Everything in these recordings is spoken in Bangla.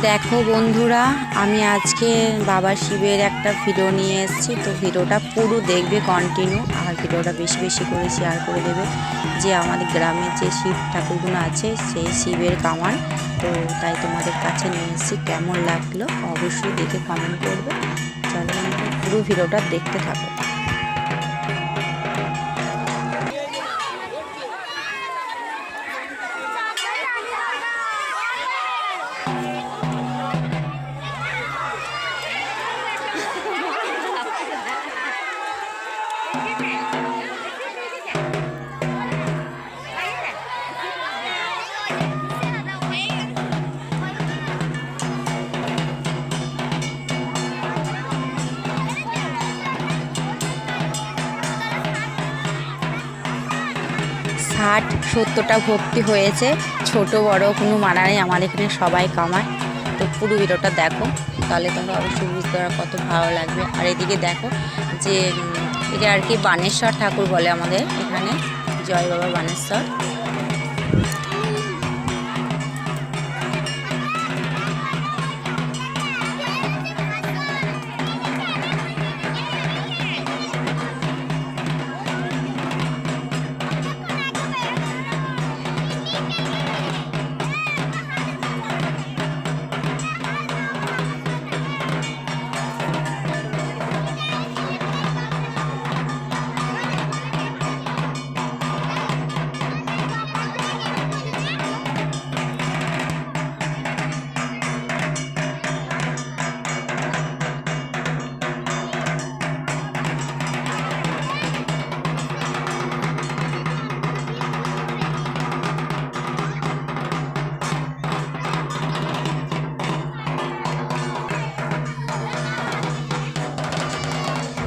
দেখো বন্ধুরা, আমি আজকে বাবা শিবের একটা ভিডিও নিয়ে এসেছি। তো ভিডিওটা পুরো দেখবে কন্টিনিউ আর ভিডিওটা বেশি বেশি করে শেয়ার করে দেবে যে আমাদের গ্রামের যে শিব ঠাকুরগুলো আছে, সেই শিবের কামান। তো তাই তোমাদের কাছে নিয়ে এসেছি, কেমন লাগল অবশ্যই দেখে কমেন্ট করবে। চলো পুরো ভিডিওটা দেখতে থাকো। ষাট সত্তরটা ভক্তি হয়েছে। ছোট, বড় কোনো মানা নেই, আমার এখানে সবাই কামায়। তো পুরো ভিডিওটা দেখো, তাহলে তোমরা অবশ্যই বুঝতে পারো কত ভালো লাগবে। আর এদিকে দেখো যে এটা আর কি বানেশ্বর ঠাকুর বলে আমাদের এখানে, জয় বাবা বানেশ্বর।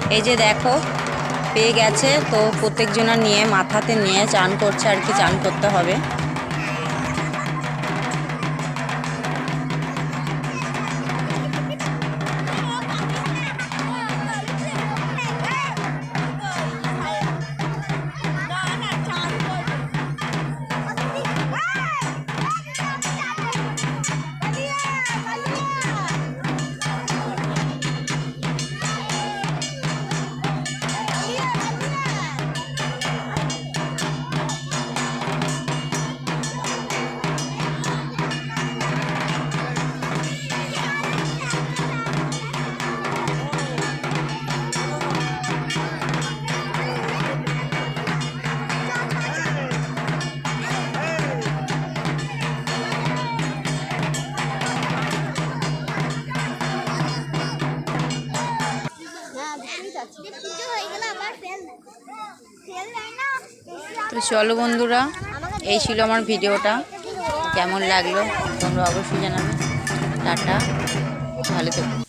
এই যে দেখো, পেয়ে গেছে, তো প্রত্যেকজনা নিয়ে, মাথাতে নিয়ে চান করছে আর কি, চান করতে হবে। তো চলো বন্ধুরা, এই ছিল আমার ভিডিওটা। কেমন লাগল তোমরা অবশ্যই জানাবে। টাটা। ভালো থেকো।